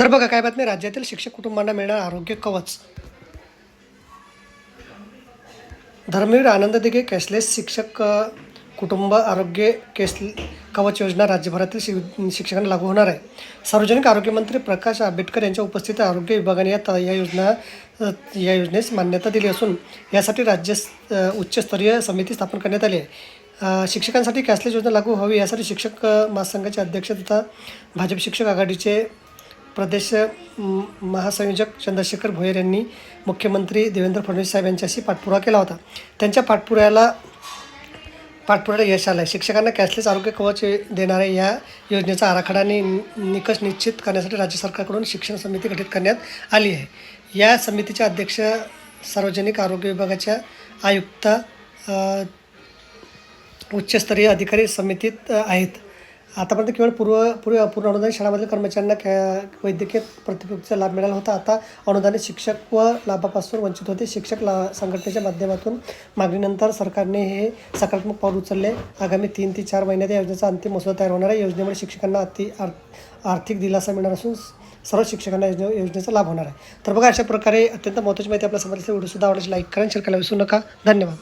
तर बघा काय बातमी? राज्यातील शिक्षक कुटुंबांना मिळणार आरोग्य कवच. धर्मवीर आनंद दिघे कॅशलेस शिक्षक कुटुंब आरोग्य केस कवच योजना राज्यभरातील शि शिक्षकांना लागू होणार आहे. सार्वजनिक आरोग्यमंत्री प्रकाश आंबेडकर यांच्या उपस्थितीत आरोग्य विभागाने या त- या योजना या योजनेस मान्यता दिली असून यासाठी राज्य उच्चस्तरीय समिती स्थापन करण्यात आली आहे. शिक्षकांसाठी कॅशलेस योजना लागू व्हावी यासाठी शिक्षक महासंघाचे अध्यक्ष तथा भाजप शिक्षक आघाडीचे प्रदेश महासंयोजक चंद्रशेखर भोयर यांनी मुख्यमंत्री देवेंद्र फडणवीस साहेब यांच्याशी पाठपुरा केला होता. त्यांच्या पाठपुऱ्याला पाठपुऱ्याला यश आलं आहे शिक्षकांना कॅशलेस आरोग्य कवच देणाऱ्या या योजनेचा आराखडा आणि निकष निश्चित करण्यासाठी राज्य सरकारकडून शिक्षण समिती गठीत करण्यात आली आहे. या समितीचे अध्यक्ष सार्वजनिक आरोग्य विभागाच्या आयुक्त उच्चस्तरीय अधिकारी समितीत आहेत. आतापर्यंत केवळ पूर्व पूर्व पूर्ण अनुदानित शाळामधील कर्मचाऱ्यांना कॅ वैद्यकीय प्रतिपूर्तीचा लाभ मिळाला होता. आता अनुदानित शिक्षक व लाभापासून वंचित होते. शिक्षक ला संघटनेच्या माध्यमातून मागणीनंतर सरकारने हे सकारात्मक पाऊल उचलले. आगामी तीन ते चार महिन्यात या योजनेचा अंतिम मसुदा तयार होणार आहे. योजनेमुळे शिक्षकांना अति आर आर्थिक दिलासा मिळणार असून सर्व शिक्षकांना योजने योजनेचा लाभ होणार आहे. तर बघा अशा प्रकारे अत्यंत महत्त्वाची माहिती आपल्या समजली व्हिडिओसुद्धा आवडल्यास लाईक करा शेअर करायला विसरू नका. धन्यवाद.